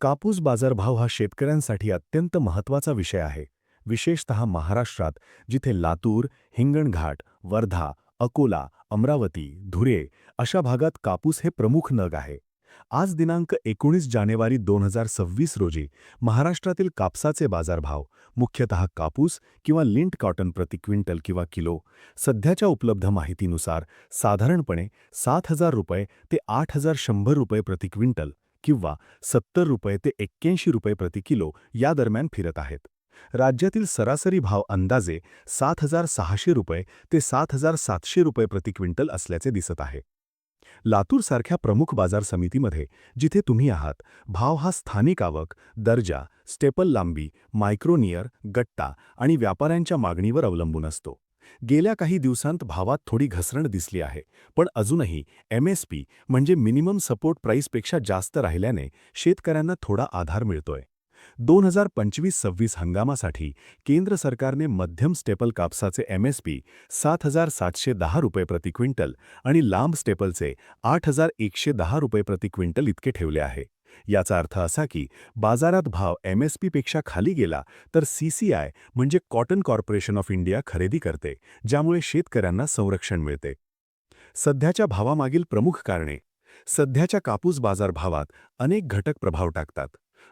कापूस बाजारभाव हा शेतकऱ्यांसाठी अत्यंत महत्त्वाचा विषय आहे. विशेषतः महाराष्ट्रात जिथे लातूर हिंगणघाट वर्धा अकोला अमरावती धुरे अशा भागात कापूस हे प्रमुख नग आहे. आज दिनांक एकोणीस जानेवारी दोन हजार सव्वीस रोजी महाराष्ट्रातील कापसाचे बाजारभाव मुख्यतः कापूस किंवा लिंट कॉटन प्रति क्विंटल किंवा किलो सध्याच्या उपलब्ध माहितीनुसार साधारणपणे सात हजार रुपये ते आठ हजार शंभर रुपये प्रति क्विंटल किंवा सत्तर रुपये ते एक्क्याऐंशी रुपये प्रति किलो या दरम्यान फिरत आहेत. राज्यातील सरासरी भाव अंदाजे सात हजार सहाशे रुपये ते सात हजार सातशे रुपये प्रति क्विंटल असल्याचे दिसत आहे. लातूरसारख्या प्रमुख बाजार समितीमध्ये जिथे तुम्ही आहात भाव हा स्थानिक आवक दर्जा स्टेपल लांबी मायक्रोनियर गट्टा आणि व्यापाऱ्यांच्या मागणीवर अवलंबून असतो. गेल्या काही दिवसांत भावात थोडी घसरण दिसली आहे पण अजूनही एम एस पी म्हणजे मिनिमम सपोर्ट प्राईसपेक्षा जास्त राहिल्याने शेतकऱ्यांना थोडा आधार मिळतोय. दोन हजार पंचवीस सव्वीस हंगामासाठी केंद्र सरकारने मध्यम स्टेपल कापसाचे एम एस पी सात हजार सातशे दहा रुपये प्रति क्विंटल आणि लांब स्टेपलचे आठ हजार एकशे दहा रुपये प्रति क्विंटल इतके ठेवले आहे. याचा अर्थ असा की बाजारात भाव एम एस पीपेक्षा खाली गेला तर सीसीआय म्हणजे कॉटन कॉर्पोरेशन ऑफ इंडिया खरेदी करते ज्यामुळे शेतकऱ्यांना संरक्षण मिळते. सध्याच्या भावामागील प्रमुख कारणे. सध्याच्या कापूस बाजारभावात अनेक घटक प्रभाव टाकतात.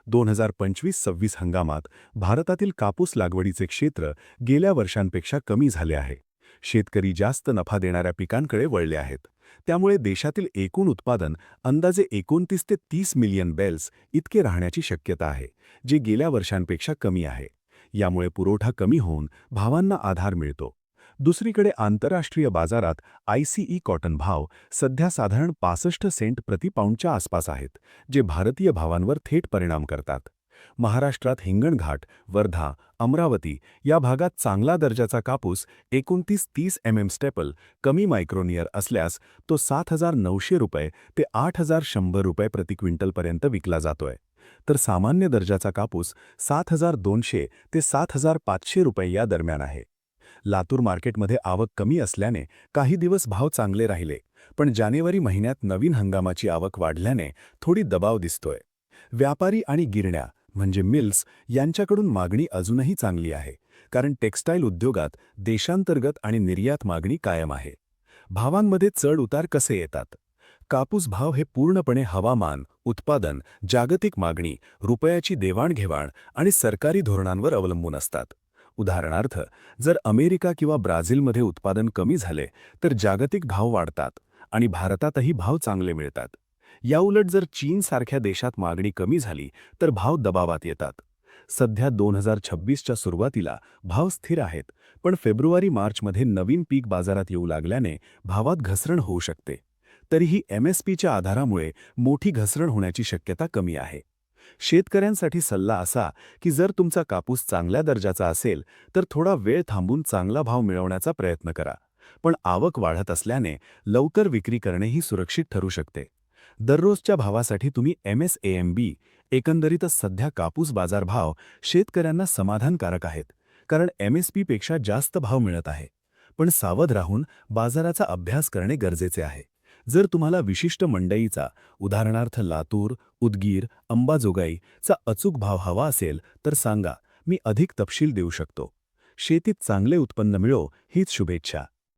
दोन हजार पंचवीस सव्वीस हंगामात भारतातील कापूस लागवडीचे क्षेत्र गेल्या वर्षांपेक्षा कमी झाले आहे. शेतकरी जास्त नफा देणाऱ्या पिकांकडे वळले आहेत. त्यामुळे देशातील एकूण उत्पादन अंदाजे एकोणतीस ते तीस मिलियन बेल्स इतके राहण्याची शक्यता आहे जे गेल्या वर्षांपेक्षा कमी आहे. यामुळे पुरवठा कमी होऊन भावांना आधार मिळतो. दुसरीकडे आंतरराष्ट्रीय बाजारात आयसीई कॉटन भाव सध्या साधारण पासष्ट सेंट प्रति पाऊंडच्या आसपास आहेत जे भारतीय भावांवर थेट परिणाम करतात. महाराष्ट्रात हिंगणघाट वर्धा अमरावती या भागात चांगला दर्जाचा कापूस एकोणतीस तीस एम एम स्टेपल कमी मायक्रोनियर असल्यास तो सात हजार नऊशे रुपये ते आठ हजार शंभर रुपये प्रति क्विंटलपर्यंत विकला जातोय. तर सामान्य दर्जाचा कापूस सात हजार दोनशे ते सात हजार पाचशे रुपये या दरम्यान आहे. लातूर मार्केटमध्ये आवक कमी असल्याने काही दिवस भाव चांगले राहिले पण जानेवारी महिन्यात नवीन हंगामाची आवक वाढल्याने थोडी दबाव दिसतोय. व्यापारी आणि गिरण्या म्हणजे मिल्स यांच्याकडून मागणी अजूनही चांगली आहे कारण टेक्स्टाईल उद्योगात देशांतर्गत आणि निर्यात मागणी कायम आहे. भावांमध्ये चढ उतार कसे येतात? कापूस भाव हे पूर्णपणे हवामान उत्पादन जागतिक मागणी रुपयाची देवाणघेवाण आणि सरकारी धोरणांवर अवलंबून असतात. उदाहरणार्थ जर अमेरिका किंवा ब्राझीलमध्ये उत्पादन कमी झाले तर जागतिक भाव वाढतात आणि भारतातही भाव चांगले मिळतात. याउलट जर चीनसारख्या देशात मागणी कमी झाली तर भाव दबावात येतात. सध्या दोन हजार छब्बीसच्या सुरुवातीला भाव स्थिर आहेत पण फेब्रुवारी मार्चमध्ये नवीन पीक बाजारात येऊ लागल्याने भावात घसरण होऊ शकते. तरीही एम एस पीच्या आधारामुळे मोठी घसरण होण्याची शक्यता कमी आहे. शेतकऱ्यांसाठी सल्ला असा की जर तुमचा कापूस चांगल्या दर्जाचा असेल तर थोडा वेळ थांबून चांगला भाव मिळवण्याचा प्रयत्न करा. पण आवक वाढत असल्याने लवकर विक्री करणेही सुरक्षित ठरू शकते. दररोजच्या भावासाठी तुम्ही M S A M B एकंदरीतच सध्या कापूस बाजारभाव शेतकऱ्यांना समाधानकारक आहेत कारण एम एस पीपेक्षा जास्त भाव मिळत आहे. पण सावध राहून बाजाराचा अभ्यास करणे गरजेचे आहे. जर तुम्हाला विशिष्ट मंडईचा उदाहरणार्थ लातूर उदगीर अंबाजोगाईचा अचूक भाव हवा असेल तर सांगा मी अधिक तपशील देऊ शकतो. शेतीत चांगले उत्पन्न मिळो हीच शुभेच्छा.